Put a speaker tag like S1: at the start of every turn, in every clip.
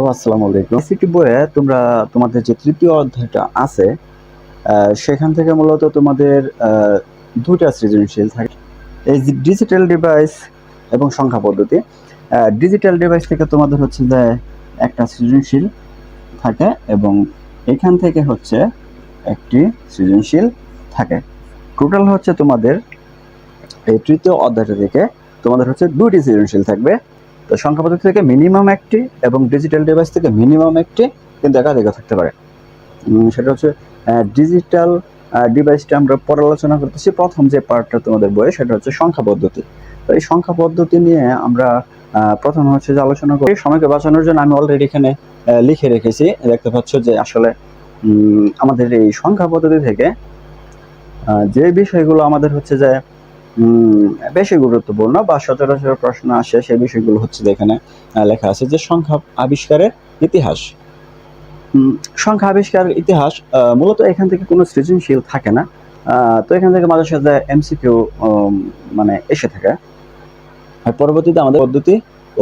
S1: তোমরা তোমাদের যে তৃতীয় অধ্যায়টা আছে সেখান থেকে মূলত তোমাদের দুটা সৃজনশীল থাকে এই ডিজিটাল ডিভাইস এবং সংখ্যা পদ্ধতি ডিজিটাল ডিভাইস থেকে তোমাদের হচ্ছে যে একটা সৃজনশীল থাকে এবং এখান থেকে হচ্ছে একটি সৃজনশীল থাকে টোটাল হচ্ছে তোমাদের এই তৃতীয় অধ্যায়টা থেকে তোমাদের হচ্ছে দুটি সৃজনশীল থাকবে তো সংখ্যা পদ্ধতি থেকে মিনিমাম একটি এবং ডিজিটাল ডিভাইস থেকে মিনিমাম একটি কিন্তু একাধিক থাকতে পারে সেটা হচ্ছে ডিজিটাল ডিভাইসটা আমরা পরালোচনা করতেছি প্রথম যে পার্টটা তোমাদের বইয়ে সেটা হচ্ছে সংখ্যা পদ্ধতি তো এই সংখ্যা পদ্ধতি নিয়ে আমরা প্রথম হচ্ছে যে আলোচনা করি সময়কে বাঁচানোর জন্য আমি অলরেডি এখানে লিখে রেখেছি দেখতে পাচ্ছ যে আসলে আমাদের এই সংখ্যা পদ্ধতি থেকে যে বিষয়গুলো আমাদের হচ্ছে যে বেশি গুরুত্বপূর্ণ বা সচরাচর প্রশ্ন আসে সেই বিষয়গুলো হচ্ছে এখানে লেখা আছে যে সংখ্যা আবিষ্কারের ইতিহাস সংখ্যা আবিষ্কারের ইতিহাস মূলত এখান থেকে কোনো সৃজনশীল থাকে না তো এখান থেকে মাঝে সাথে এমসিকিউ মানে এসে থাকে পরবর্তীতে আমাদের পদ্ধতি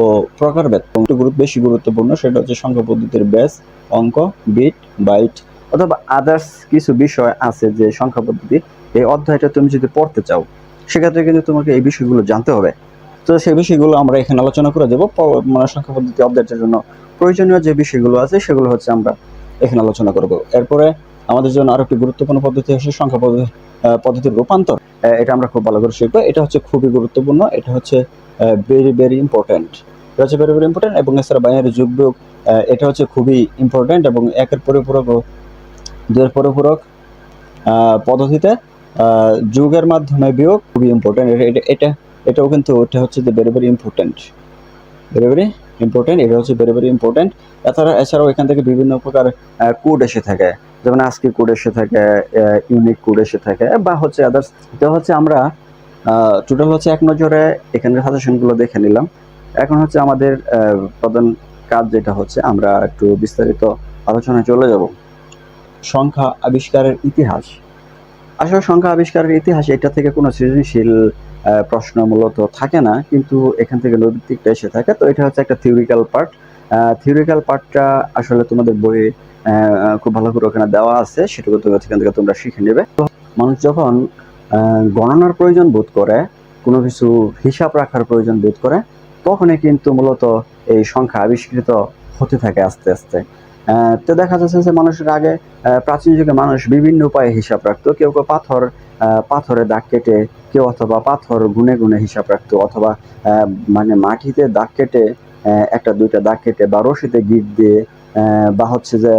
S1: ও প্রকারভেদ গুরুত্ব বেশি গুরুত্বপূর্ণ সেটা হচ্ছে সংখ্যা পদ্ধতির ব্যাস অঙ্ক বিট বাইট অথবা আদার্স কিছু বিষয় আছে যে সংখ্যা পদ্ধতি এই অধ্যায়টা তুমি যদি পড়তে চাও সেক্ষেত্রে কিন্তু তোমাকে এই বিষয়গুলো জানতে হবে তো সেই বিষয়গুলো আমরা এখানে আলোচনা করে দেবো মানে সংখ্যা পদ্ধতি আপডেটের জন্য প্রয়োজনীয় যে বিষয়গুলো আছে সেগুলো হচ্ছে আমরা এখানে আলোচনা করব এরপরে আমাদের জন্য আরো একটি গুরুত্বপূর্ণ পদ্ধতি হচ্ছে সংখ্যা পদ্ধতি পদ্ধতির রূপান্তর এটা আমরা খুব ভালো করে শিখবো এটা হচ্ছে খুবই গুরুত্বপূর্ণ এটা হচ্ছে ভেরি ভেরি ইম্পর্ট্যান্ট এটা হচ্ছে ভেরি ভেরি ইম্পর্ট্যান্ট এবং এছাড়া বাইনারি যুগ বিয়োগ এটা হচ্ছে খুবই ইম্পর্ট্যান্ট এবং একের পরিপূরক দুয়ের পরিপূরক পদ্ধতিতে যুগের মাধ্যমে বিয়োগ খুবই ইম্পর্টেন্ট এটা এটা এটাও কিন্তু এটা হচ্ছে যে very very important very very important এটা হচ্ছে ভেরি ভেরি ইম্পর্টেন্ট এছাড়া এছাড়াও এখান থেকে বিভিন্ন প্রকার কোড এসে থাকে যেমন আজকে কোড এসে থাকে ইউনিক কোড এসে থাকে বা হচ্ছে আদার্স এটা হচ্ছে আমরা টোটাল হচ্ছে এক নজরে এখানের সাজেশনগুলো দেখে নিলাম এখন হচ্ছে আমাদের প্রধান কাজ যেটা হচ্ছে আমরা একটু বিস্তারিত আলোচনায় চলে যাব সংখ্যা আবিষ্কারের ইতিহাস আসলে সংখ্যা আবিষ্কারের ইতিহাসে এটা থেকে কোনো সৃজনশীল প্রশ্ন মূলত থাকে না কিন্তু এখান থেকে নৈতিকটা এসে থাকে তো এটা হচ্ছে একটা থিওরিক্যাল পার্ট থিওরিক্যাল পার্টটা আসলে তোমাদের বইয়ে খুব ভালো করে ওখানে দেওয়া আছে সেটুকু তুমি সেখান থেকে তোমরা শিখে নেবে মানুষ যখন গণনার প্রয়োজন বোধ করে কোনো কিছু হিসাব রাখার প্রয়োজন বোধ করে তখনই কিন্তু মূলত এই সংখ্যা আবিষ্কৃত হতে থাকে আস্তে আস্তে তো দেখা যাচ্ছে যে মানুষের আগে প্রাচীন যুগে মানুষ বিভিন্ন উপায়ে হিসাব রাখতো কেউ কেউ পাথর পাথরে দাগ কেটে কেউ অথবা পাথর গুনে গুনে হিসাব রাখতো অথবা মানে মাটিতে দাগ কেটে একটা দুইটা দাগ কেটে বা রশিতে গিট দিয়ে বা হচ্ছে যে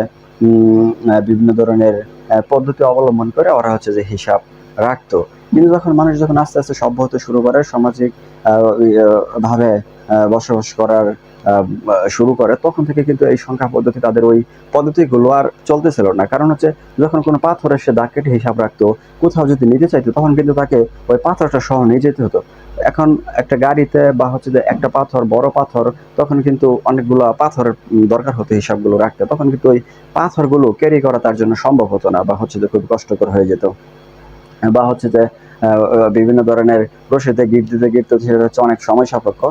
S1: বিভিন্ন ধরনের পদ্ধতি অবলম্বন করে ওরা হচ্ছে যে হিসাব রাখতো কিন্তু যখন মানুষ যখন আস্তে আস্তে সভ্য হতে শুরু করে সামাজিক ভাবে বসবাস করার শুরু করে তখন থেকে কিন্তু এই সংখ্যা পদ্ধতি তাদের ওই পদ্ধতিগুলো আর চলতেছিল না কারণ হচ্ছে যখন কোনো পাথরের সে দাগ কেটে হিসাব রাখতো কোথাও যদি নিতে চাইতো তখন কিন্তু তাকে ওই পাথরটা সহ নিয়ে যেতে হতো এখন একটা গাড়িতে বা হচ্ছে যে একটা পাথর বড় পাথর তখন কিন্তু অনেকগুলো পাথর দরকার হতো হিসাবগুলো রাখতে তখন কিন্তু ওই পাথরগুলো ক্যারি করা তার জন্য সম্ভব হতো না বা হচ্ছে যে খুব কষ্টকর হয়ে যেত বা হচ্ছে যে বিভিন্ন ধরনের রশিতে গিট দিতে গিট দিতে সেটা হচ্ছে অনেক সময় সাপেক্ষ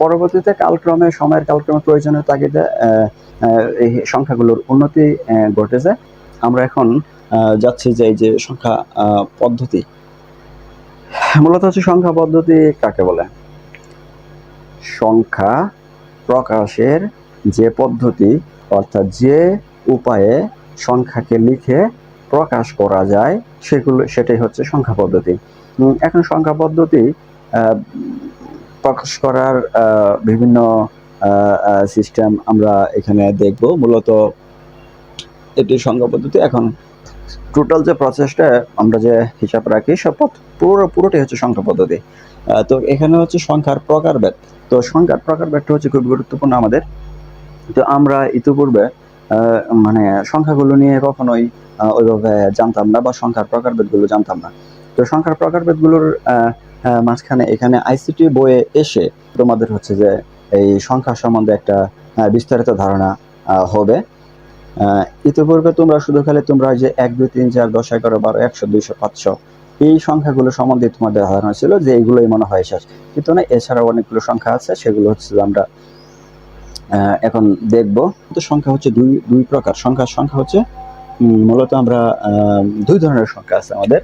S1: পরবর্তীতে কালক্রমে সময়ের কালক্রমে প্রয়োজনীয় তাগিদে এই সংখ্যাগুলোর উন্নতি ঘটেছে আমরা এখন যাচ্ছি যে এই যে সংখ্যা পদ্ধতি মূলত হচ্ছে সংখ্যা পদ্ধতি কাকে বলে সংখ্যা প্রকাশের যে পদ্ধতি অর্থাৎ যে উপায়ে সংখ্যাকে লিখে প্রকাশ করা যায় সেগুলো সেটাই হচ্ছে সংখ্যা পদ্ধতি এখন সংখ্যা পদ্ধতি প্রকাশ করার বিভিন্ন সিস্টেম আমরা এখানে দেখব মূলত এটি সংজ্ঞা পদ্ধতি এখন টোটাল যে প্রসেসটা আমরা যে হিসাব রাখি সব পুরো পুরোটি হচ্ছে সংখ্যা পদ্ধতি তো এখানে হচ্ছে সংখ্যার প্রকারভেদ তো সংখ্যার প্রকারভেদটা হচ্ছে খুব গুরুত্বপূর্ণ আমাদের তো আমরা ইতিপূর্বে মানে সংখ্যাগুলো নিয়ে কখনোই ওইভাবে জানতাম না বা সংখ্যার প্রকারভেদগুলো জানতাম না তো সংখ্যার প্রকারভেদগুলোর হ্যাঁ, মাঝখানে এখানে আইসিটি বইয়ে এসে তোমাদের হচ্ছে যে এই সংখ্যা সম্বন্ধে একটা বিস্তারিত ধারণা হবে ইতিপূর্বে তোমরা শুধু খালি তোমরা যে এক দুই তিন চার দশ এগারো বারো একশো দুইশো পাঁচশো এই সংখ্যাগুলো সম্বন্ধে তোমাদের ধারণা ছিল যে এইগুলোই মনে হয় শেষ কিন্তু না এছাড়াও অনেকগুলো সংখ্যা আছে সেগুলো হচ্ছে আমরা এখন দেখব তো সংখ্যা হচ্ছে দুই দুই প্রকার সংখ্যা সংখ্যা হচ্ছে মূলত আমরা দুই ধরনের সংখ্যা আছে আমাদের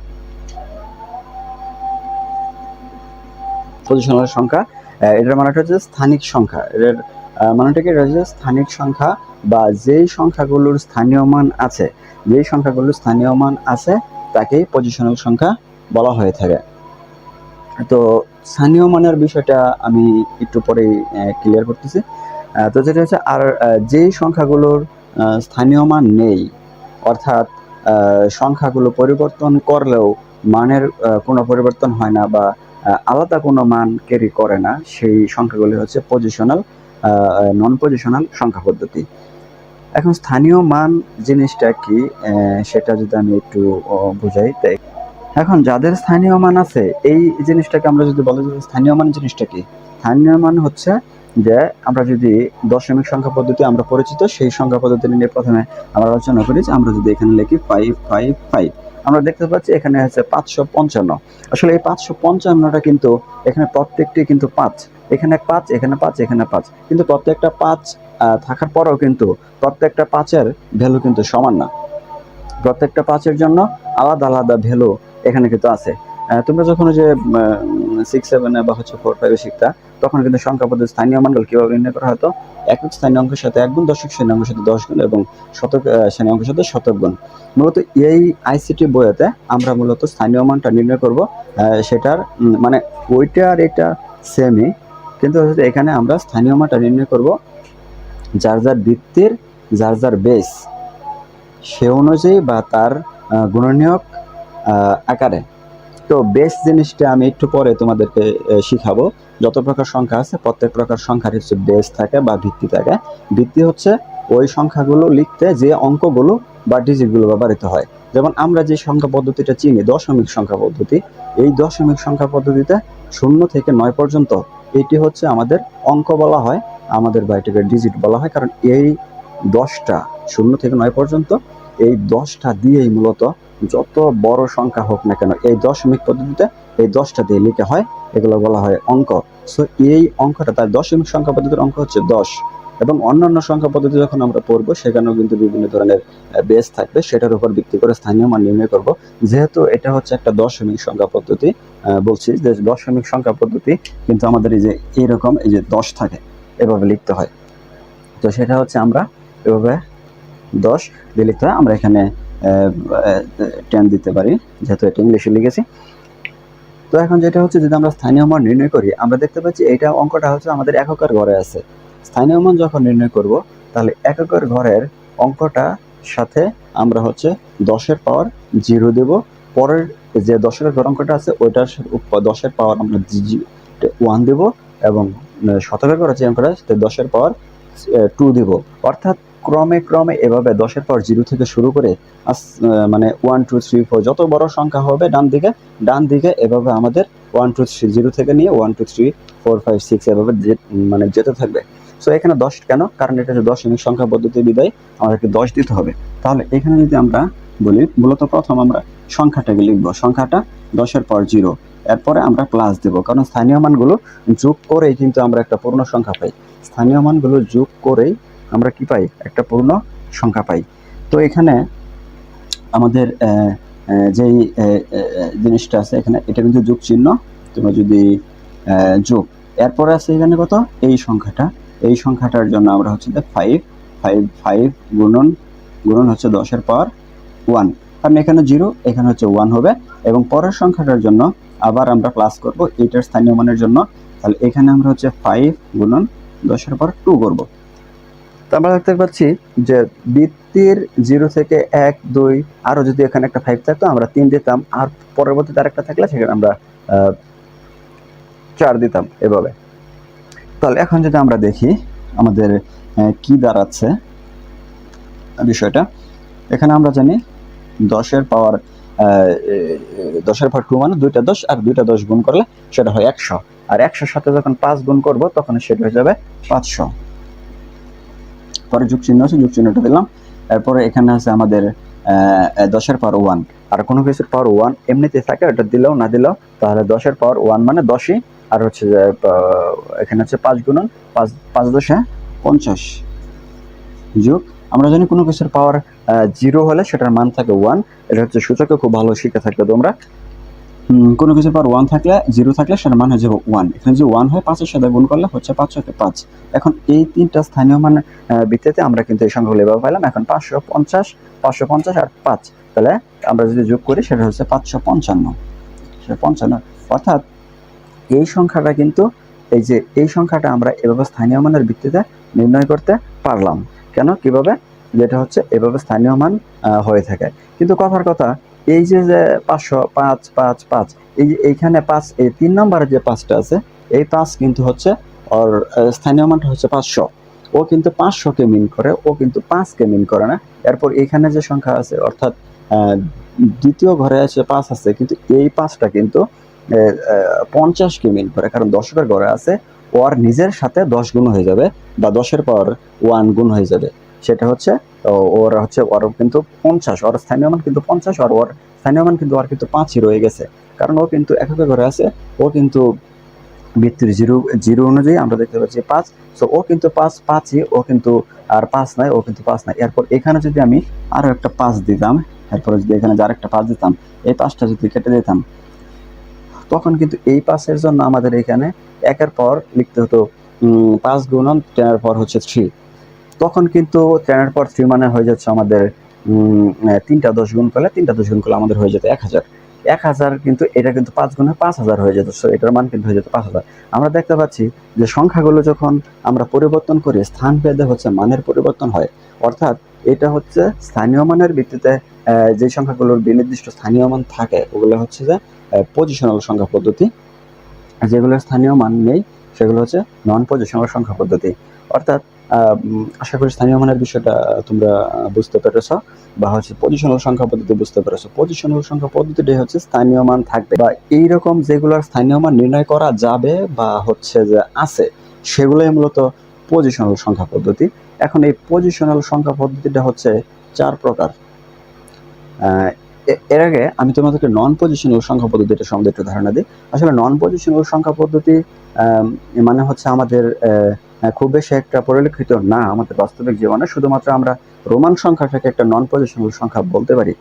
S1: পজিশনাল সংখ্যা এটার মানেটা হচ্ছে স্থানিক সংখ্যা এটার মানেটাকে এটা হচ্ছে স্থানিক সংখ্যা বা যেই সংখ্যাগুলোর স্থানীয় মান আছে যেই সংখ্যাগুলোর স্থানীয় মান আছে তাকেই পজিশনাল সংখ্যা বলা হয়ে থাকে তো স্থানীয় মানের বিষয়টা আমি একটু পরেই ক্লিয়ার করতেছি তো যেটা হচ্ছে আর যেই সংখ্যাগুলোর স্থানীয় মান নেই অর্থাৎ সংখ্যাগুলো পরিবর্তন করলেও মানের কোনো পরিবর্তন হয় না বা আলাদা কোনো মান ক্যারি করে না সেই সংখ্যাগুলি হচ্ছে পজিশনাল নন পজিশনাল সংখ্যা পদ্ধতি এখন স্থানীয় মান জিনিসটা কি সেটা যদি আমি একটু বুঝাই তাই এখন যাদের স্থানীয় মান আছে এই জিনিসটাকে আমরা যদি বলি স্থানীয় মান জিনিসটা কি স্থানীয় মান হচ্ছে যে আমরা যদি দশমিক সংখ্যা পদ্ধতি আমরা পরিচিত সেই সংখ্যা পদ্ধতি নিয়ে প্রথমে আমরা আলোচনা করি যে আমরা যদি এখানে লিখি ফাইভ ফাইভ ফাইভ আমরা দেখতে পাচ্ছি এখানে আছে পাঁচশো পঞ্চান্ন আসলে এই পাঁচশো পঞ্চান্নটা কিন্তু এখানে প্রত্যেকটি কিন্তু পাঁচ এখানে পাঁচ এখানে পাঁচ এখানে পাঁচ কিন্তু প্রত্যেকটা পাঁচ থাকার পরেও কিন্তু প্রত্যেকটা পাঁচের ভ্যালু কিন্তু সমান না প্রত্যেকটা পাঁচের জন্য আলাদা আলাদা ভ্যালু এখানে কিন্তু আছে তোমরা যখন যে সিক্স সেভেনে বা হচ্ছে ফোর ফাইভে শিখতা তখন কিন্তু সংখ্যা স্থানীয় মানগুলো কিভাবে নির্ণয় করা হতো একক স্থানীয় অঙ্কের সাথে এক গুণ দশক শ্রেণী অঙ্কের সাথে দশ গুণ এবং শতক শ্রেণী অঙ্কের সাথে শতক গুণ মূলত এই আইসিটি বইয়েতে আমরা মূলত স্থানীয় মানটা নির্ণয় করব সেটার মানে ওইটা আর এটা সেমই কিন্তু এখানে আমরা স্থানীয় মানটা নির্ণয় করব যার যার বৃত্তির যার যার বেস সে অনুযায়ী বা তার গুণনীয়ক আকারে তো বেস জিনিসটা আমি একটু পরে তোমাদেরকে শিখাবো যত প্রকার সংখ্যা আছে প্রত্যেক প্রকার সংখ্যার কিছু বেস থাকে বা ভিত্তি থাকে ভিত্তি হচ্ছে ওই সংখ্যাগুলো লিখতে যে অঙ্কগুলো বা ডিজিটগুলো ব্যবহৃত হয় যেমন আমরা যে সংখ্যা পদ্ধতিটা চিনি দশমিক সংখ্যা পদ্ধতি এই দশমিক সংখ্যা পদ্ধতিতে শূন্য থেকে নয় পর্যন্ত এটি হচ্ছে আমাদের অঙ্ক বলা হয় আমাদের এটাকে ডিজিট বলা হয় কারণ এই দশটা শূন্য থেকে নয় পর্যন্ত এই দশটা দিয়েই মূলত যত বড় সংখ্যা হোক না কেন এই দশমিক পদ্ধতিতে এই দশটা দিয়ে লিখে হয় এগুলো বলা হয় অঙ্ক সো এই অঙ্কটা তার দশমিক সংখ্যা পদ্ধতির অঙ্ক হচ্ছে দশ এবং অন্যান্য সংখ্যা পদ্ধতি যখন আমরা পড়বো সেখানেও কিন্তু বিভিন্ন ধরনের বেস থাকবে সেটার উপর ভিত্তি করে স্থানীয় মান নির্ণয় করবো যেহেতু এটা হচ্ছে একটা দশমিক সংখ্যা পদ্ধতি বলছি যে দশমিক সংখ্যা পদ্ধতি কিন্তু আমাদের এই যে এইরকম এই যে দশ থাকে এভাবে লিখতে হয় তো সেটা হচ্ছে আমরা এভাবে দশ দিয়ে লিখতে হয় আমরা এখানে টেন দিতে পারি যেহেতু এটা ইংলিশে লিখেছি তো এখন যেটা হচ্ছে যদি আমরা স্থানীয় মান নির্ণয় করি আমরা দেখতে পাচ্ছি এইটা অঙ্কটা হচ্ছে আমাদের এককের ঘরে আছে স্থানীয় মান যখন নির্ণয় করব তাহলে এককের ঘরের অঙ্কটা সাথে আমরা হচ্ছে দশের পাওয়ার জিরো দেব পরের যে দশের ঘর অঙ্কটা আছে ওইটার দশের পাওয়ার আমরা ওয়ান দেব এবং শতকের ঘর যে অঙ্কটা দশের পাওয়ার টু দিব অর্থাৎ ক্রমে ক্রমে এভাবে দশের পর জিরো থেকে শুরু করে মানে ওয়ান টু থ্রি ফোর যত বড় সংখ্যা হবে ডান দিকে ডান দিকে এভাবে আমাদের ওয়ান টু থ্রি জিরো থেকে নিয়ে one two three four five six এভাবে মানে যেতে থাকবে সো এখানে দশ কেন কারণ এটা হচ্ছে দশমিক সংখ্যা পদ্ধতি বিদায় আমাদেরকে দশ দিতে হবে তাহলে এখানে যদি আমরা বলি মূলত প্রথম আমরা সংখ্যাটাকে লিখবো সংখ্যাটা দশের পর জিরো এরপরে আমরা প্লাস দেব কারণ স্থানীয় মানগুলো যোগ করেই কিন্তু আমরা একটা পূর্ণ সংখ্যা পাই স্থানীয় মানগুলো যোগ করেই আমরা কি পাই একটা পূর্ণ সংখ্যা পাই তো এখানে আমাদের যেই জিনিসটা আছে এখানে এটা কিন্তু যোগ চিহ্ন তোমরা যদি যোগ এরপরে আছে এখানে কত এই সংখ্যাটা এই সংখ্যাটার জন্য আমরা হচ্ছে যে ফাইভ ফাইভ ফাইভ গুণন গুণন হচ্ছে দশের পাওয়ার ওয়ান কারণ এখানে জিরো এখানে হচ্ছে ওয়ান হবে এবং পরের সংখ্যাটার জন্য আবার আমরা প্লাস করব এটার স্থানীয় মানের জন্য তাহলে এখানে আমরা হচ্ছে ফাইভ গুণন দশের পর টু করবো তো আমরা দেখতে পাচ্ছি যে বৃত্তির জিরো থেকে এক দুই আরও যদি এখানে একটা ফাইভ থাকতো আমরা তিন দিতাম আর পরবর্তীতে আরেকটা থাকলে সেখানে আমরা চার দিতাম এভাবে তাহলে এখন যদি আমরা দেখি আমাদের কি দাঁড়াচ্ছে বিষয়টা এখানে আমরা জানি দশের পাওয়ার দশের পাওয়ার টু মানে দুইটা দশ আর দুইটা দশ গুণ করলে সেটা হয় একশো আর একশোর সাথে যখন পাঁচ গুণ করব তখন সেটা হয়ে যাবে পাঁচশো পরে যোগ চিহ্ন আছে যোগ চিহ্নটা দিলাম এরপরে এখানে আছে আমাদের দশের পাওয়ার ওয়ান আর কোনো কিছুর পাওয়ার ওয়ান এমনিতে থাকে ওটা দিলেও না দিলেও তাহলে দশের পাওয়ার ওয়ান মানে দশই আর হচ্ছে এখানে হচ্ছে পাঁচ গুণন পাঁচ পাঁচ দশে পঞ্চাশ যোগ আমরা জানি কোনো কিছুর পাওয়ার জিরো হলে সেটার মান থাকে ওয়ান এটা হচ্ছে সূচকে খুব ভালো শিখে থাকবে তোমরা কোনো কিছুর পর ওয়ান থাকলে জিরো থাকলে সেটার মান হয়ে যাবে ওয়ান এখানে যদি ওয়ান হয় পাঁচের সাথে গুণ করলে হচ্ছে পাঁচশোকে পাঁচ এখন এই তিনটা স্থানীয় মান ভিত্তিতে আমরা কিন্তু এই সংখ্যাগুলো এভাবে পেলাম এখন পাঁচশো পঞ্চাশ পাঁচশো পঞ্চাশ আর পাঁচ তাহলে আমরা যদি যোগ করি সেটা হচ্ছে পাঁচশো পঞ্চান্ন সেটা পঞ্চান্ন অর্থাৎ এই সংখ্যাটা কিন্তু এই যে এই সংখ্যাটা আমরা এভাবে স্থানীয় মানের ভিত্তিতে নির্ণয় করতে পারলাম কেন কিভাবে যেটা হচ্ছে এভাবে স্থানীয় মান হয়ে থাকে কিন্তু কথার কথা এই যে যে পাঁচশো পাঁচ পাঁচ পাঁচ এই এইখানে পাঁচ এই তিন নম্বরের যে পাঁচটা আছে এই পাঁচ কিন্তু হচ্ছে ওর স্থানীয় মানটা হচ্ছে পাঁচশো ও কিন্তু পাঁচশোকে মিন করে ও কিন্তু পাঁচকে মিন করে না এরপর এখানে যে সংখ্যা আছে অর্থাৎ দ্বিতীয় ঘরে আছে পাঁচ আছে কিন্তু এই পাঁচটা কিন্তু পঞ্চাশকে মিন করে কারণ দশকের ঘরে আছে ওর নিজের সাথে দশ গুণ হয়ে যাবে বা দশের পর ওয়ান গুণ হয়ে যাবে সেটা হচ্ছে ওর হচ্ছে ওর কিন্তু পঞ্চাশ ওর স্থানীয় মান কিন্তু পঞ্চাশ আর ওর স্থানীয় মান কিন্তু ওর কিন্তু পাঁচই রয়ে গেছে কারণ ও কিন্তু একক ঘরে আছে ও কিন্তু বৃত্তির জিরো জিরো অনুযায়ী আমরা দেখতে পাচ্ছি পাঁচ সো ও কিন্তু পাঁচ পাঁচই ও কিন্তু আর পাঁচ নাই ও কিন্তু পাঁচ নাই এরপর এখানে যদি আমি আরও একটা পাঁচ দিতাম এরপরে যদি এখানে যার একটা পাঁচ দিতাম এই পাঁচটা যদি কেটে দিতাম তখন কিন্তু এই পাঁচের জন্য আমাদের এখানে একের পর লিখতে হতো পাঁচ গুণন টেনের পর হচ্ছে থ্রি তখন কিন্তু টেনের পর থ্রি মানে হয়ে যাচ্ছে আমাদের তিনটা দশ গুণ করলে তিনটা দশ গুণ করলে আমাদের হয়ে যেত এক হাজার এক হাজার কিন্তু এটা কিন্তু পাঁচ গুণে পাঁচ হাজার হয়ে যেত সো এটার মান কিন্তু হয়ে যেত পাঁচ হাজার আমরা দেখতে পাচ্ছি যে সংখ্যাগুলো যখন আমরা পরিবর্তন করি স্থান ভেদে হচ্ছে মানের পরিবর্তন হয় অর্থাৎ এটা হচ্ছে স্থানীয় মানের ভিত্তিতে যে সংখ্যাগুলোর বিনির্দিষ্ট স্থানীয় মান থাকে ওগুলো হচ্ছে যে পজিশনাল সংখ্যা পদ্ধতি যেগুলোর স্থানীয় মান নেই সেগুলো হচ্ছে নন পজিশনাল সংখ্যা পদ্ধতি অর্থাৎ আশা করি স্থানীয় মানের বিষয়টা তোমরা বুঝতে পেরেছ বা হচ্ছে পজিশনাল সংখ্যা পদ্ধতি বুঝতে পেরেছো পজিশনাল সংখ্যা পদ্ধতিটি হচ্ছে স্থানীয় মান থাকবে বা এইরকম যেগুলোর স্থানীয় মান নির্ণয় করা যাবে বা হচ্ছে যে আছে সেগুলোই মূলত পজিশনাল সংখ্যা পদ্ধতি এখন এই পজিশনাল সংখ্যা পদ্ধতিটা হচ্ছে চার প্রকার এর আগে আমি তোমাদেরকে নন পজিশনাল সংখ্যা পদ্ধতিটা সম্বন্ধে একটু ধারণা দিই আসলে নন পজিশনাল সংখ্যা পদ্ধতি মানে হচ্ছে আমাদের হ্যাঁ, খুব বেশি একটা পরিলক্ষিত না আমাদের বাস্তবিক জীবনে শুধুমাত্র আমরা রোমান সংখ্যাটাকে একটা নন পজিশনাল সংখ্যা বলতে পারি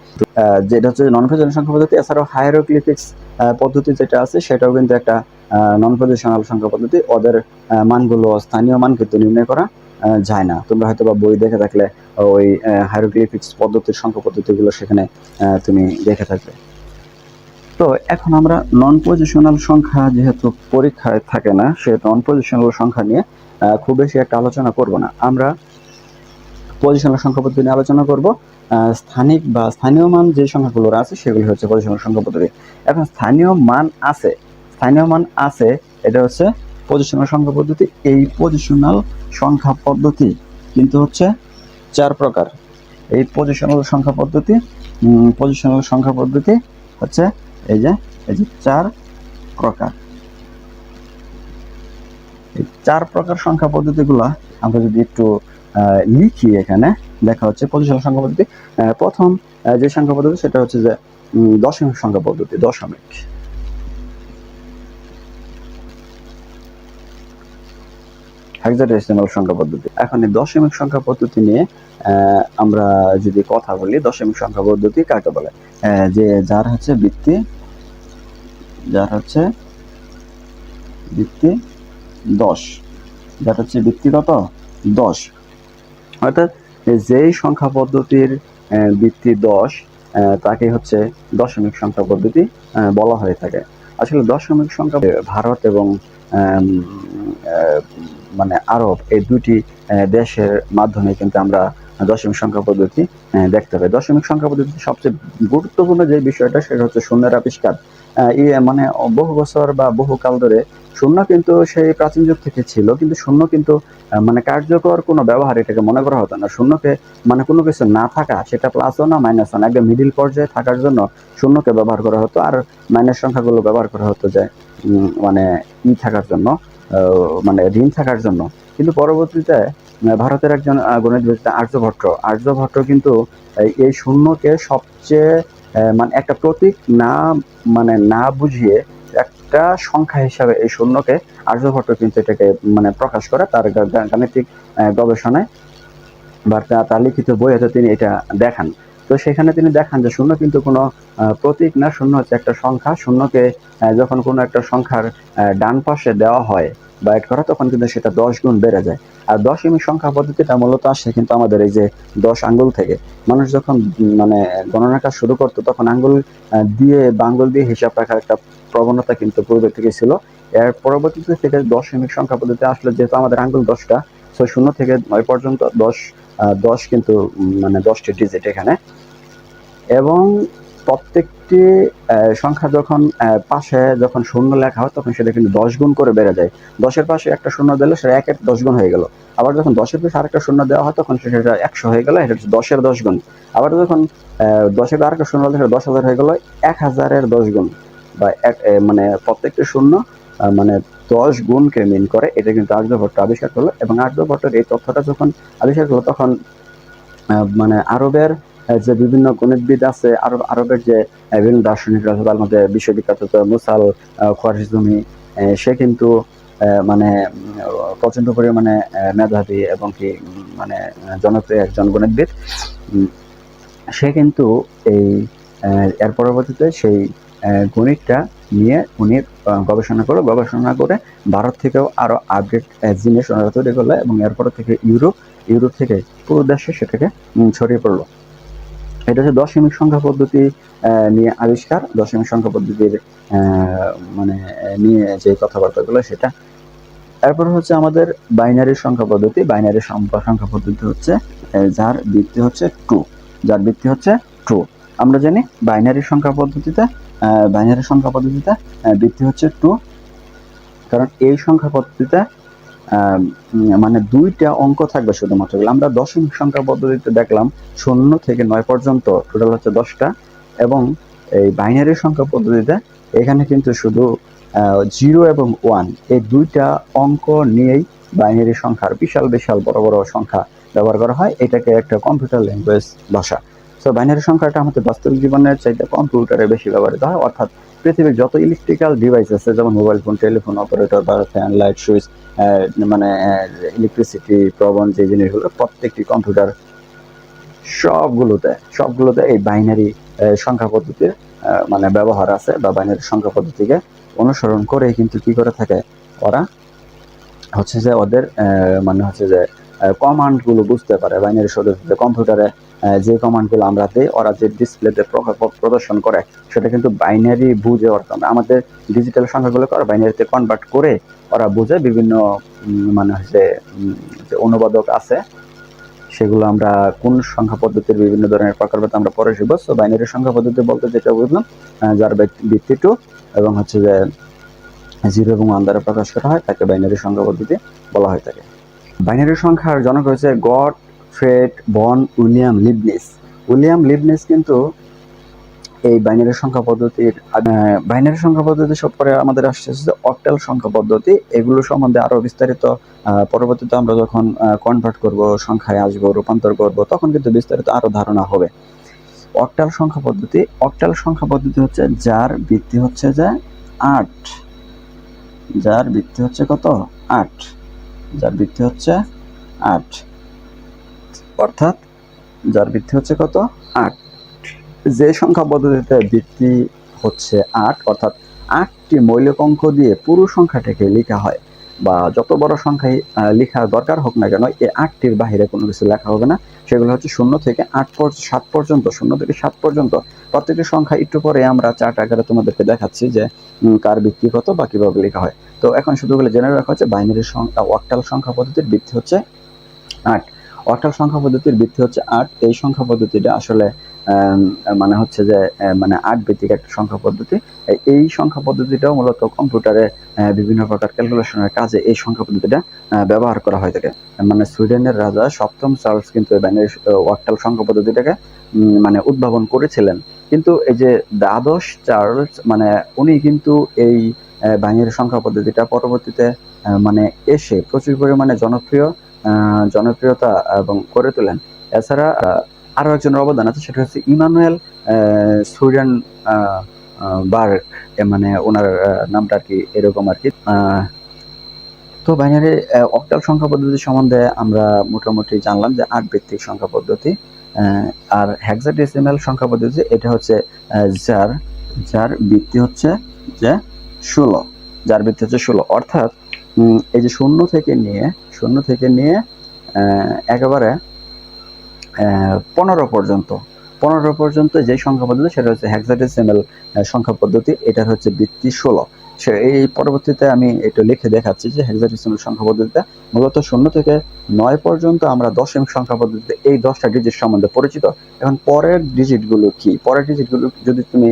S1: যেটা হচ্ছে নন পজিশনাল সংখ্যা পদ্ধতি এছাড়াও হায়ারোক্লিপিক্স পদ্ধতি যেটা আছে সেটাও কিন্তু একটা নন পজিশনাল সংখ্যা পদ্ধতি ওদের মানগুলো স্থানীয় মান কিন্তু নির্ণয় করা যায় না তোমরা হয়তো বা বই দেখে থাকলে ওই হায়ারোগ্লিফিক্স পদ্ধতির সংখ্যা পদ্ধতিগুলো সেখানে তুমি দেখে থাকবে তো এখন আমরা নন পজিশনাল সংখ্যা যেহেতু পরীক্ষায় থাকে না সেহেতু নন পজিশনাল সংখ্যা নিয়ে খুব বেশি একটা আলোচনা করব না আমরা পজিশনাল সংখ্যা পদ্ধতি নিয়ে আলোচনা করব স্থানিক বা স্থানীয় মান যে সংখ্যাগুলো আছে সেগুলি হচ্ছে পজিশনাল সংখ্যা পদ্ধতি এখন স্থানীয় মান আছে স্থানীয় মান আছে এটা হচ্ছে পজিশনাল সংখ্যা পদ্ধতি এই পজিশনাল সংখ্যা পদ্ধতি কিন্তু হচ্ছে চার প্রকার এই পজিশনাল সংখ্যা পদ্ধতি পজিশনাল সংখ্যা পদ্ধতি হচ্ছে এই যে এই যে চার প্রকার চার প্রকার সংখ্যা পদ্ধতিগুলা আমরা যদি একটু লিখি এখানে দেখা হচ্ছে পজিশন সংখ্যা পদ্ধতি প্রথম যে সংখ্যা পদ্ধতি সেটা হচ্ছে যে দশমিক সংখ্যা পদ্ধতি দশমিক হেক্সাডেসিমাল সংখ্যা পদ্ধতি এখন এই দশমিক সংখ্যা পদ্ধতি নিয়ে আমরা যদি কথা বলি দশমিক সংখ্যা পদ্ধতি কাকে বলে যে যার হচ্ছে বৃত্তি যার হচ্ছে বৃত্তি দশ যার হচ্ছে ব্যক্তিগত দশ অর্থাৎ যেই সংখ্যা পদ্ধতির বৃত্তি দশ তাকে হচ্ছে দশমিক সংখ্যা পদ্ধতি বলা হয়ে থাকে আসলে দশমিক সংখ্যা ভারত এবং মানে আরব এই দুটি দেশের মাধ্যমে কিন্তু আমরা দশমিক সংখ্যা পদ্ধতি দেখতে হবে দশমিক সংখ্যা পদ্ধতি সবচেয়ে গুরুত্বপূর্ণ যে বিষয়টা সেটা হচ্ছে শূন্যের আবিষ্কার মানে বহু বছর বা বহুকাল ধরে শূন্য কিন্তু সেই প্রাচীন যুগ থেকে ছিল কিন্তু শূন্য কিন্তু মানে কার্যকর কোনো ব্যবহার এটাকে মনে করা হতো না শূন্যকে মানে কোনো কিছু না থাকা সেটা প্লাস ও না মাইনাস না একদম মিডিল পর্যায়ে থাকার জন্য শূন্যকে ব্যবহার করা হতো আর মাইনাস সংখ্যাগুলো ব্যবহার করা হতো যে মানে ই থাকার জন্য মানে ঋণ থাকার জন্য কিন্তু পরবর্তীতে ভারতের একজন গণিতবিদ আর্যভট্ট আর্যভট্ট কিন্তু এই শূন্যকে সবচেয়ে মানে একটা প্রতীক না মানে না বুঝিয়ে একটা সংখ্যা হিসাবে এই শূন্যকে আর্যভট্ট কিন্তু এটাকে মানে প্রকাশ করে তার গাণিতিক গবেষণায় বা তার লিখিত বইয়েতে তিনি এটা দেখান তো সেখানে তিনি দেখান যে শূন্য কিন্তু কোনো প্রতীক না শূন্য হচ্ছে একটা সংখ্যা শূন্যকে যখন কোনো একটা সংখ্যার ডান পাশে দেওয়া হয় বা এড করা তখন কিন্তু সেটা দশ গুণ বেড়ে যায় আর দশমিক সংখ্যা পদ্ধতিটা মূলত আসে কিন্তু আমাদের এই যে দশ আঙ্গুল থেকে মানুষ যখন মানে গণনা কাজ শুরু করতো তখন আঙ্গুল দিয়ে বা আঙ্গুল দিয়ে হিসাব রাখার একটা প্রবণতা কিন্তু পূর্বের থেকে ছিল এর পরবর্তীতে থেকে দশমিক সংখ্যা পদ্ধতি আসলে যেহেতু আমাদের আঙ্গুল দশটা সো শূন্য থেকে নয় পর্যন্ত দশ দশ কিন্তু মানে দশটি ডিজিট এখানে এবং প্রত্যেকটি সংখ্যা যখন পাশে যখন শূন্য লেখা হয় তখন সেটা কিন্তু দশ গুণ করে বেড়ে যায় দশের পাশে একটা শূন্য দিলে সেটা এক এক দশ গুণ হয়ে গেল আবার যখন দশের পাশে আরেকটা শূন্য দেওয়া হয় তখন সেটা একশো হয়ে গেল এটা দশের দশ গুণ আবার যখন দশের আরেকটা শূন্য দিলে সেটা দশ হাজার হয়ে গেল এক হাজারের দশ গুণ বা এক মানে প্রত্যেকটা শূন্য মানে দশ গুণকে মিন করে এটা কিন্তু আর্যভট্ট আবিষ্কার করলো এবং আর্যভট্টের এই তথ্যটা যখন আবিষ্কার করলো তখন মানে আরবের যে বিভিন্ন গণিতবিদ আছে আরব আরবের যে বিভিন্ন দার্শনিকরা আছে তার মধ্যে বিশ্ববিখ্যাত মুসাল খোয়ারিজমি সে কিন্তু মানে প্রচণ্ড পরিমাণে মেধাবী এবং কি মানে জনপ্রিয় একজন গণিতবিদ সে কিন্তু এই এর পরবর্তীতে সেই গণিতটা নিয়ে উনি গবেষণা করলো গবেষণা করে ভারত থেকেও আরও আপডেট জিনিস ওনারা তৈরি করলো এবং এরপর থেকে ইউরোপ ইউরোপ থেকে পুরো দেশে সেটাকে ছড়িয়ে পড়লো এটা হচ্ছে দশমিক সংখ্যা পদ্ধতি নিয়ে আবিষ্কার দশমিক সংখ্যা পদ্ধতির মানে নিয়ে যে কথাবার্তাগুলো সেটা এরপর হচ্ছে আমাদের বাইনারি সংখ্যা পদ্ধতি বাইনারি সংখ্যা পদ্ধতি হচ্ছে যার ভিত্তি হচ্ছে টু যার ভিত্তি হচ্ছে টু আমরা জানি বাইনারি সংখ্যা পদ্ধতিতে বাইনারি সংখ্যা পদ্ধতিতে বৃদ্ধি হচ্ছে টু কারণ এই সংখ্যা পদ্ধতিতে মানে দুইটা অঙ্ক থাকবে শুধুমাত্র আমরা দশমিক সংখ্যা পদ্ধতিতে দেখলাম শূন্য থেকে নয় পর্যন্ত টোটাল হচ্ছে দশটা এবং এই বাইনারি সংখ্যা পদ্ধতিতে এখানে কিন্তু শুধু জিরো এবং ওয়ান এই দুইটা অঙ্ক নিয়েই বাইনারি সংখ্যার বিশাল বিশাল বড় বড় সংখ্যা ব্যবহার করা হয় এটাকে একটা কম্পিউটার ল্যাঙ্গুয়েজ ভাষা সো বাইনারি সংখ্যাটা আমাদের বাস্তবিক জীবনের চাইতে কম্পিউটারে বেশি ব্যবহৃত হয় অর্থাৎ পৃথিবীর যত ইলেকট্রিক্যাল ডিভাইস আছে যেমন মোবাইল ফোন টেলিফোন অপারেটর বা ফ্যান লাইট সুইচ মানে ইলেকট্রিসিটি প্রবণ যে জিনিসগুলো প্রত্যেকটি কম্পিউটার সবগুলোতে সবগুলোতে এই বাইনারি সংখ্যা পদ্ধতির মানে ব্যবহার আছে বা বাইনারি সংখ্যা পদ্ধতিকে অনুসরণ করে কিন্তু কি করে থাকে ওরা হচ্ছে যে ওদের মানে হচ্ছে যে কমান্ডগুলো বুঝতে পারে বাইনারি সদস্য কম্পিউটারে যে কমান্ডগুলো আমরা দেই ওরা যে ডিসপ্লেতে প্রদর্শন করে সেটা কিন্তু বাইনারি বুঝে অর্থাৎ আমাদের ডিজিটাল সংখ্যাগুলোকে ওরা বাইনারিতে কনভার্ট করে ওরা বুঝে বিভিন্ন মানে হচ্ছে যে অনুবাদক আছে সেগুলো আমরা কোন সংখ্যা পদ্ধতির বিভিন্ন ধরনের প্রকল্পে আমরা পরে শিখব সো বাইনারি সংখ্যা পদ্ধতি বলতে যেটা বুঝলাম যার ভিত্তি টু এবং হচ্ছে যে জিরো এবং ওয়ান দ্বারা প্রকাশ করা হয় তাকে বাইনারি সংখ্যা পদ্ধতি বলা হয়ে থাকে বাইনারি সংখ্যার জনক হয়েছে Gottfried von William Leibniz William Leibniz কিন্তু এই বাইনারি সংখ্যা পদ্ধতির বাইনারি সংখ্যা পদ্ধতি সব পরে আমাদের আসছে অক্টাল সংখ্যা পদ্ধতি এগুলো সম্বন্ধে আরও বিস্তারিত পরবর্তীতে আমরা যখন কনভার্ট করব সংখ্যায় আসব রূপান্তর করব তখন কিন্তু বিস্তারিত আরও ধারণা হবে অক্টাল সংখ্যা পদ্ধতি অক্টাল সংখ্যা পদ্ধতি হচ্ছে যার ভিত্তি হচ্ছে যে আট যার ভিত্তি হচ্ছে কত আট যার ভিত্তি হচ্ছে আট অর্থাৎ যার বৃদ্ধি হচ্ছে কত আট যে সংখ্যা পদ্ধতিতে বৃদ্ধি হচ্ছে আট অর্থাৎ আটটি মৌলিক অঙ্ক দিয়ে পুরো সংখ্যাটাকে লেখা হয় বা যত বড় সংখ্যায় লেখা দরকার হোক না কেন এই আটটির বাহিরে কোনো কিছু লেখা হবে না সেগুলো হচ্ছে শূন্য থেকে আট সাত পর্যন্ত শূন্য থেকে সাত পর্যন্ত প্রত্যেকটি সংখ্যা একটু পরে আমরা চার্ট আকারে তোমাদেরকে দেখাচ্ছি যে কার বৃত্তি কত বা কীভাবে লেখা হয় তো এখন শুধুগুলো জেনে রাখা হচ্ছে বাইনারি সংখ্যা অক্টাল সংখ্যা পদ্ধতির বৃদ্ধি হচ্ছে আট অর্থাৎ সংখ্যা পদ্ধতির ভিত্তি হচ্ছে আট এই সংখ্যা পদ্ধতিটা আসলে মানে হচ্ছে যে মানে আট ভিত্তিক একটা সংখ্যা পদ্ধতি এই সংখ্যা পদ্ধতিটাও মূলত কম্পিউটারে বিভিন্ন প্রকার ক্যালকুলেশনের কাজে এই সংখ্যা পদ্ধতিটা ব্যবহার করা হয়ে থাকে মানে সুইডেনের রাজা সপ্তম চার্লস কিন্তু এই বাইনারি অট্টাল সংখ্যা পদ্ধতিটাকে মানে উদ্ভাবন করেছিলেন কিন্তু এই যে দ্বাদশ চার্লস মানে উনি কিন্তু এই বাইনারি সংখ্যা পদ্ধতিটা পরবর্তীতে মানে এসে প্রচুর পরিমাণে জনপ্রিয় জনপ্রিয়তা এবং করে তোলেন এছাড়া আরও একজনের অবদান আছে সেটা হচ্ছে ইমানুয়েল সুইডেন বার মানে ওনার নামটা আর কি এরকম আর কি তো বাইনারি অক্টাল সংখ্যা পদ্ধতি সম্বন্ধে আমরা মোটামুটি জানলাম যে আট ভিত্তিক সংখ্যা পদ্ধতি আর ডিসিমেল সংখ্যা পদ্ধতি এটা হচ্ছে যার যার ভিত্তি হচ্ছে যে ষোলো যার ভিত্তি হচ্ছে ষোলো অর্থাৎ এই যে শূন্য থেকে নিয়ে শূন্য থেকে নিয়ে একেবারে পনেরো পর্যন্ত পনেরো পর্যন্ত যে সংখ্যা পদ্ধতি সেটা হচ্ছে হ্যাক্সাডেসিমেল সংখ্যা পদ্ধতি এটার হচ্ছে বৃত্তি ষোলো সে এই পরবর্তীতে আমি এটা লিখে দেখাচ্ছি যে হেক্সাডেসিমাল সংখ্যা পদ্ধতিতে মূলত শূন্য থেকে নয় পর্যন্ত আমরা দশমিক সংখ্যা পদ্ধতিতে এই দশটা ডিজিট সম্বন্ধে পরিচিত এখন পরের ডিজিটগুলো কি পরের ডিজিটগুলো যদি তুমি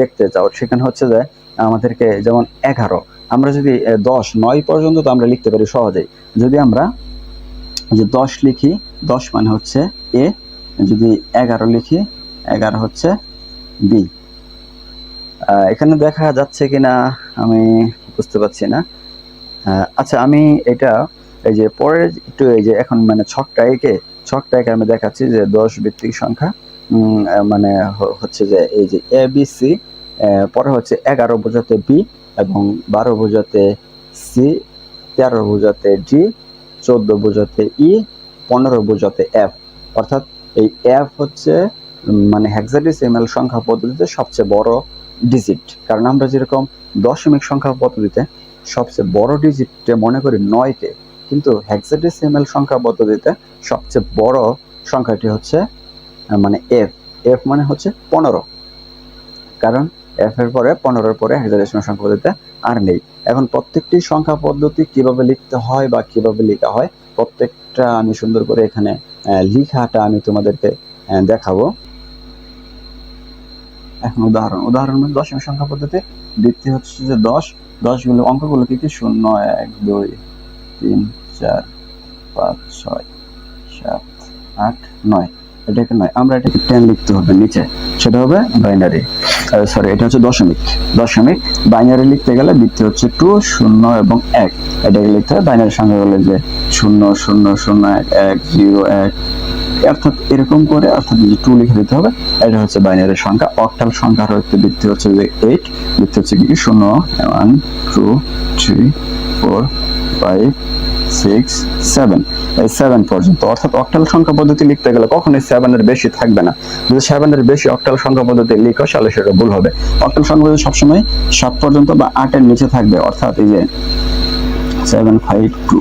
S1: দেখতে চাও সেখানে হচ্ছে যে আমাদেরকে যেমন এগারো আমরা যদি দশ নয় পর্যন্ত তো আমরা লিখতে পারি সহজেই যদি আমরা যে দশ লিখি দশ মানে হচ্ছে এ যদি এগারো লিখি এগারো হচ্ছে বি এখানে দেখা যাচ্ছে কি না আমি বুঝতে পারছি না আচ্ছা আমি এটা এই যে পরের একটু এই যে এখন মানে ছকটা একে ছকটা একে আমি দেখাচ্ছি যে দশ ভিত্তিক সংখ্যা মানে হচ্ছে যে এই যে এ বি সি পরে হচ্ছে এগারো বোঝাতে বি এবং বারো বোঝাতে সি তেরো বোঝাতে ডি চোদ্দ বোঝাতে ই পনেরো বোঝাতে এফ অর্থাৎ এই এফ হচ্ছে মানে হ্যাক্সাডিসিমেল সংখ্যা পদ্ধতিতে সবচেয়ে বড় ডিজিট কারণ আমরা যেরকম দশমিক সংখ্যা পদ্ধতিতে সবচেয়ে বড় ডিজিটে মনে করি নয়কে কিন্তু হ্যাক্সাডিসিমেল সংখ্যা পদ্ধতিতে সবচেয়ে বড় সংখ্যাটি হচ্ছে মানে এফ এফ মানে হচ্ছে পনেরো কারণ এফ এর পরে পনেরোর পরে হেক্সাডেসিমাল সংখ্যা পদ্ধতিতে আর নেই এখন প্রত্যেকটি সংখ্যা পদ্ধতি কিভাবে লিখতে হয় বা কিভাবে লেখা হয় প্রত্যেকটা আমি সুন্দর করে এখানে লিখাটা আমি তোমাদেরকে দেখাবো এখন উদাহরণ উদাহরণ মানে দশম সংখ্যা পদ্ধতি দ্বিতীয় হচ্ছে যে দশ দশগুলো অঙ্কগুলো কি কি শূন্য এক দুই তিন চার পাঁচ ছয় সাত আট নয় এটাকে নয় আমরা এটাকে টেন লিখতে হবে নিচে সেটা হবে বাইনারি সরি এটা হচ্ছে দশমিক দশমিক বাইনারি লিখতে গেলে বৃত্তি হচ্ছে টু শূন্য এবং এক এটাকে লিখতে হবে বাইনারি সংখ্যা হলে যে শূন্য শূন্য শূন্য এক এক জিরো এক অর্থাৎ এরকম করে অর্থাৎ যে টু লিখে দিতে হবে এটা হচ্ছে বাইনারি সংখ্যা অক্টাল সংখ্যার হচ্ছে বৃত্তি হচ্ছে যে এইট বৃত্তি হচ্ছে কি শূন্য one two three four five six seven এই সেভেন পর্যন্ত অর্থাৎ অক্টাল সংখ্যা পদ্ধতি লিখতে গেলে কখনোই সেভেনের বেশি থাকবে না যদি সেভেনের বেশি অক্টাল সংখ্যা পদ্ধতি লিখো তাহলে সেটা ভুল হবে অক্টাল সংখ্যা পদ্ধতি সবসময় সাত পর্যন্ত বা আটের নিচে থাকবে অর্থাৎ এই যে সেভেন ফাইভ টু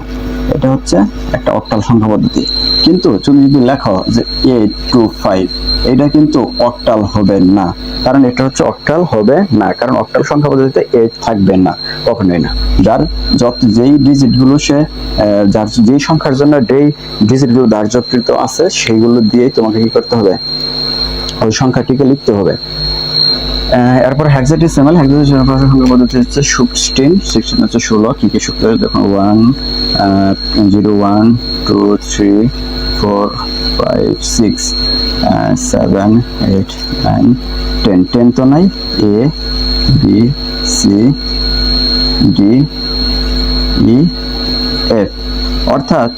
S1: এটা হচ্ছে একটা অক্টাল সংখ্যা পদ্ধতি কিন্তু তুমি যদি লেখো যে এইট টু ফাইভ এটা কিন্তু অক্টাল হবে না কারণ এটা হচ্ছে অক্টাল হবে না কারণ অক্টাল সংখ্যা পদ্ধতিতে এইট থাকবে না কখনোই না যার যত যেই ডিজিটগুলো সে যার যেই সংখ্যার জন্য যেই ডিজিটগুলো ধার্যকৃত আছে সেইগুলো দিয়েই তোমাকে কি করতে হবে ওই সংখ্যাটিকে লিখতে হবে এরপর হ্যাক্সাডেসিমাল সংখ্যা পদ্ধতি হচ্ছে সিক্সটিন সিক্সটিন হচ্ছে ষোলো কি কি সূত্র দেখো one zero one two three four five six seven eight nine ten ten তো নাই A B C D E F অর্থাৎ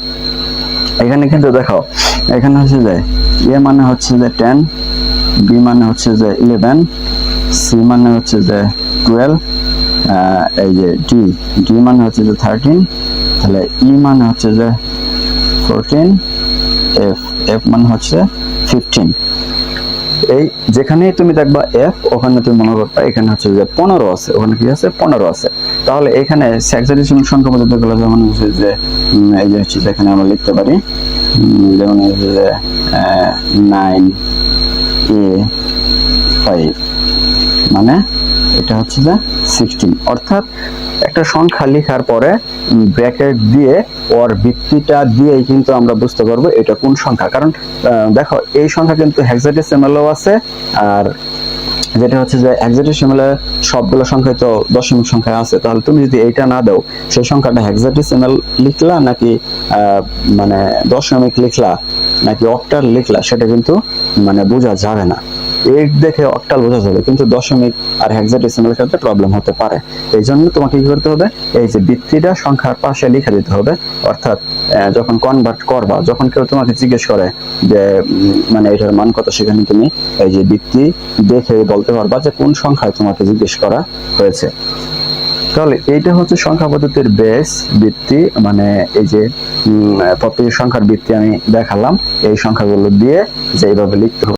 S1: এখানে কিন্তু দেখো এখানে হচ্ছে যে এ মানে হচ্ছে যে টেন বি মানে হচ্ছে যে ইলেভেন সি মানে হচ্ছে যে টুয়েলভ এই যে ডি ডি মানে হচ্ছে যে থার্টিন তাহলে ই e মানে হচ্ছে যে ফোরটিন এফ এফ মানে হচ্ছে ফিফটিন এই যেখানেই তুমি দেখবা এফ ওখানে তুমি মনে করবা এখানে হচ্ছে যে পনেরো আছে ওখানে কি আছে পনেরো আছে তাহলে এখানে স্যাক্সারিশন সংখ্যা বলতে গেলে যেমন হচ্ছে যে এই যে হচ্ছে যেখানে আমরা লিখতে পারি যেমন হচ্ছে যে নাইন এ ফাইভ মানে এটা হচ্ছে না সিক্সটিন অর্থাৎ একটা সংখ্যা লেখার পরে ব্র্যাকেট দিয়ে ওর ভিত্তিটা দিয়েই কিন্তু আমরা বুঝতে পারবো এটা কোন সংখ্যা কারণ দেখো এই সংখ্যা কিন্তু হ্যাক্সাডেসিমালও আছে আর যেটা হচ্ছে যে হেক্সাডেসিমালে সবগুলো সংখ্যায় তো দশমিক সংখ্যা আছে তাহলে তুমি যদি এইটা না দাও সেই সংখ্যাটা হেক্সাডেসিমাল লিখলা নাকি মানে দশমিক লিখলা নাকি অক্টাল লিখলা সেটা কিন্তু মানে বোঝা যাবে না এক দেখে অক্টাল বোঝা যাবে কিন্তু দশমিক আর হেক্সাডেসিমালের ক্ষেত্রে প্রবলেম হতে পারে এই জন্য তোমাকে কি করতে হবে এই যে বৃত্তিটা সংখ্যার পাশে লিখে দিতে হবে অর্থাৎ যখন কনভার্ট করবা যখন কেউ তোমাকে জিজ্ঞেস করে যে মানে এটার মান কত সেখানে তুমি এই যে বৃত্তি দেখে বলতে পারবা যে কোন সংখ্যায় তোমাকে জিজ্ঞেস করা হয়েছে তাহলে এইটা হচ্ছে সংখ্যা পদ্ধতির বেস বৃত্তি মানে এই যে প্রত্যেক সংখ্যার বৃত্তি আমি দেখালাম এই সংখ্যাগুলো দিয়ে যে এইভাবে লিখতে হবে